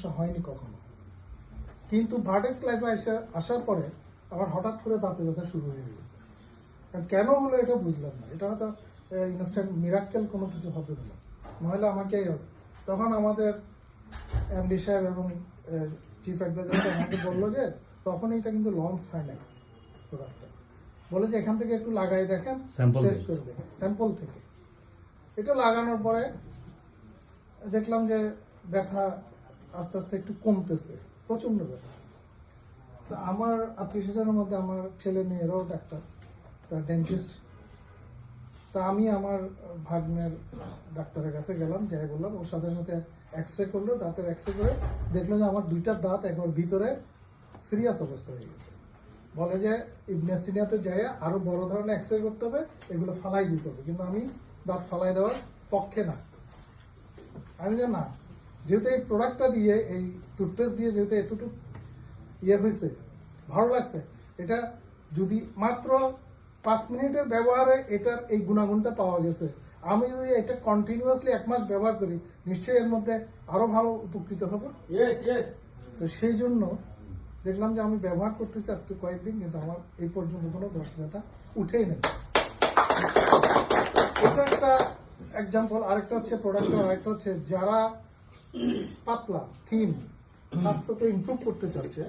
সমস্যা হয়নি কখনো। কিন্তু ভার্টেক্স লাইফে এসে আসার পরে আবার হঠাৎ করে দাঁতে ব্যথা শুরু হয়ে গেছে। কেন হলো এটা বুঝলাম না। এটা হয়তো ইনস্ট্যান্ট মিরাক্কেল কোনো কিছু হবে না নইলে আমাকে তখন আমাদের এমডি সাহেব এবং চিফ অ্যাডভাইজার আমাকে বলল যে তখন এটা কিন্তু লঞ্চ হয় নাই প্রোডাক্টটা বলে যে এখান থেকে একটু লাগাই দেখেন টেস্ট করে দেখেন স্যাম্পল থেকে। এটা লাগানোর পরে দেখলাম যে ব্যথা আস্তে আস্তে একটু কমতেছে। প্রচণ্ড ব্যথা তো আমার আত্মীয় স্বজনের মধ্যে আমার ছেলে মেয়েরাও ডাক্তার, তার ডেন্টিস্ট তা আমি আমার ভাগ্নের ডাক্তারের কাছে গেলাম, যাই বললাম, ওর সাথে সাথে এক্স রে করল, দাঁতের এক্স রে করে দেখল যে আমার দুইটা দাঁত একবার ভিতরে সিরিয়াস অবস্থা হয়ে গেছে। বলে যে ইবনে সিনিয়াতে যাই আরও বড় ধরনের এক্স রে করতে হবে, এগুলো ফালাই দিতে হবে। কিন্তু আমি দাঁত ফালাই দেওয়ার পক্ষে না। আমি যে না যেহেতু এই প্রোডাক্টটা দিয়ে এই টুথপেস্ট দিয়ে যেহেতু এতটুকু ইয়ে হয়েছে ভালো লাগছে এটা যদি মাত্র পাঁচ মিনিটের ব্যবহারে এটার এই গুণাগুণটা পাওয়া গেছে আমি যদি এটা কন্টিনিউয়াসলি এক মাস ব্যবহার করি নিশ্চয়ই এর মধ্যে আরও ভালো উপকৃত হব. তো সেই জন্য দেখলাম যে আমি ব্যবহার করতেছি আজকে কয়েকদিন কিন্তু আমার এই পর্যন্ত কোনো দশ ব্যথা উঠেই নেই এটা একটা এক্সাম্পল আরেকটা হচ্ছে প্রোডাক্ট আরেকটা হচ্ছে যারা পাতলা থিন স্বাস্থ্যকে ইমপ্রুভ করতে চাচ্ছে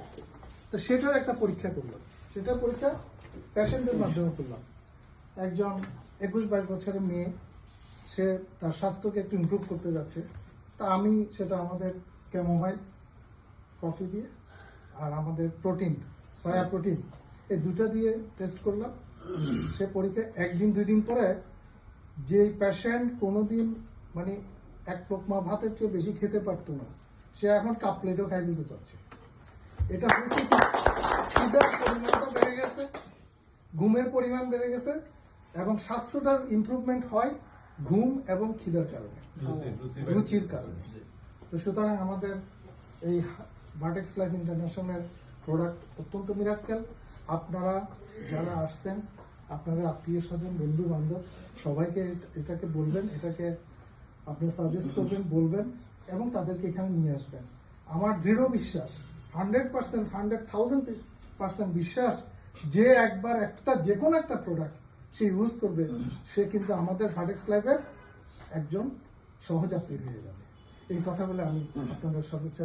তো সেটার একটা পরীক্ষা করলাম সেটার পরীক্ষা প্যাশেন্টের মাধ্যমে করলাম। একজন একুশ বাইশ বছরের মেয়ে, সে তার স্বাস্থ্যকে একটু ইমপ্রুভ করতে যাচ্ছে। তা আমি, সেটা আমাদের ক্যামোমাইল কফি দিয়ে, আর আমাদের প্রোটিন সয়া প্রোটিন এই দুটা দিয়ে টেস্ট করলাম। সে পরীক্ষা একদিন, দুই দিন পরে যে পেশেন্ট কোনোদিন মানে এক লোকমা ভাতের চেয়ে বেশি খেতে পারতো না। সে এখন কাপ প্লেটও খাই নিতে চাচ্ছে। এটা হয়েছে পরিমাণটা বেড়ে গেছে ঘুমের পরিমাণ বেড়ে গেছে এবং স্বাস্থ্যটার ইমপ্রুভমেন্ট হয় ঘুম এবং খিদার কারণে রুচির কারণে। তো সুতরাং আমাদের এই ভার্টেক্স লাইফ ইন্টারন্যাশনাল প্রোডাক্ট অত্যন্ত মিরাক্কেল আপনারা যারা আসছেন আপনাদের আত্মীয় স্বজন বন্ধু বান্ধব সবাইকে এটাকে বলবেন এটাকে আপনি সাজেস্ট করবেন বলবেন এবং তাদেরকে এখানে নিয়ে আসবেন। আমার দৃঢ় বিশ্বাস hundred percent hundred thousand percent বিশ্বাস যে একবার একটা যে কোনো একটা প্রোডাক্ট সে ইউজ করবে সে কিন্তু আমাদের হার্ডেক্স লাইফের একজন সহযাত্রী হয়ে যাবে। এই কথা বলে আমি আপনাদের সর্বোচ্চ